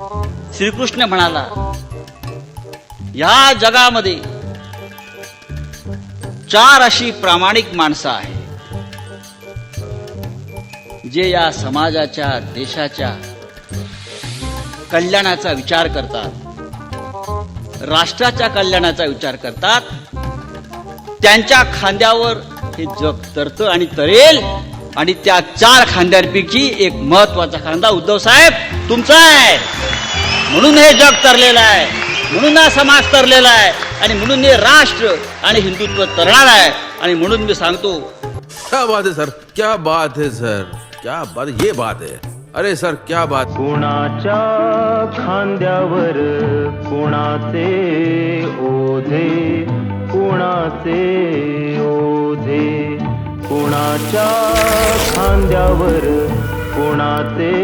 श्रीकृष्ण म्हणाला या जगामध्ये चार अशी प्रामाणिक माणसं आहे जे या समाजाच्या देशाच्या कल्याणाचा विचार करतात राष्ट्राच्या कल्याणाचा विचार करतात त्यांच्या खांद्यावर हे जग तरतं आणि तरेल आणि त्या चार खांद्यांपैकी एक महत्त्वाचा खांदा उद्धव साहेब तुमचा आहे. म्हणून हे जग तरलेलं आहे. म्हणून हा समाज तरलेला आहे. आणि म्हणून हे राष्ट्र आणि हिंदुत्व तरणार आहे. आणि म्हणून मी सांगतो क्या बात है सर? क्या बात है सर? क्या बात ये बात है। अरे सर क्या बात। कुणाच्या खांद्यावर कुणाचे ओझे? कुणाचे ओझे? कुणाच्या खांद्यावर कुणाचे